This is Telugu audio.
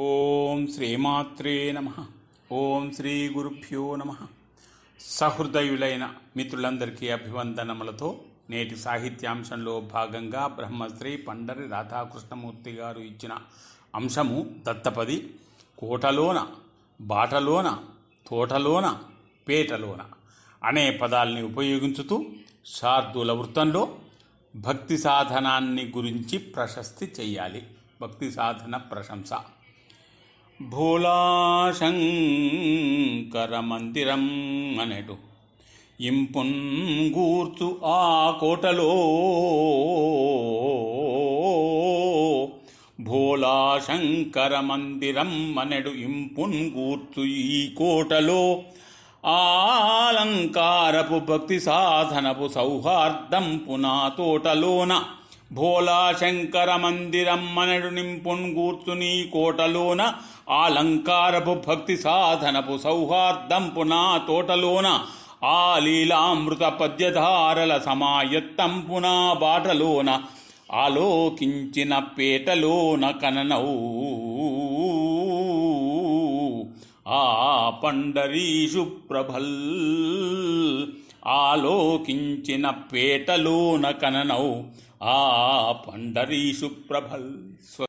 ఓం శ్రీమాత్రే నమ. ఓం శ్రీ గురుభ్యో నమ. సహృదయులైన మిత్రులందరికీ అభివందనములతో నేటి సాహిత్యాంశంలో భాగంగా బ్రహ్మశ్రీ పండరి రాధాకృష్ణమూర్తి గారు ఇచ్చిన అంశము దత్తపది కోటలోన బాటలోన తోటలోన పేటలోన అనే పదాల్ని ఉపయోగించుతూ శార్దుల వృత్తంలో భక్తి సాధనాన్ని గురించి ప్రశస్తి చెయ్యాలి. భక్తి సాధన ప్రశంస. భూలాశంకర మందిరం అనేటు. ఇంపున్ గూర్చు ఆ కోటలో భోలాశంకర మందిరం మనెడు ఇంపున్ గూర్చు ఈ కోటలో ఆలంకారపు భక్తి సాధనపు సౌహార్దం పునా తోటలోన భోలాశంకర మందిరం మనడు నింపున్ గూర్చుని కోటలోన ఆలంకారపు భక్తి సాధనపు సౌహార్దంపు నా తోటలోన ఆ లీలామృత పద్యధారల సమాయత్తం పునా బాటలోన ఆలోకించిన పేటలోన కననౌ. ఆ పండరీషు ప్రభల్ ఆలోకించిన పేటలోన కననౌ ఆ పండరీషు ప్రభల్ స్వ-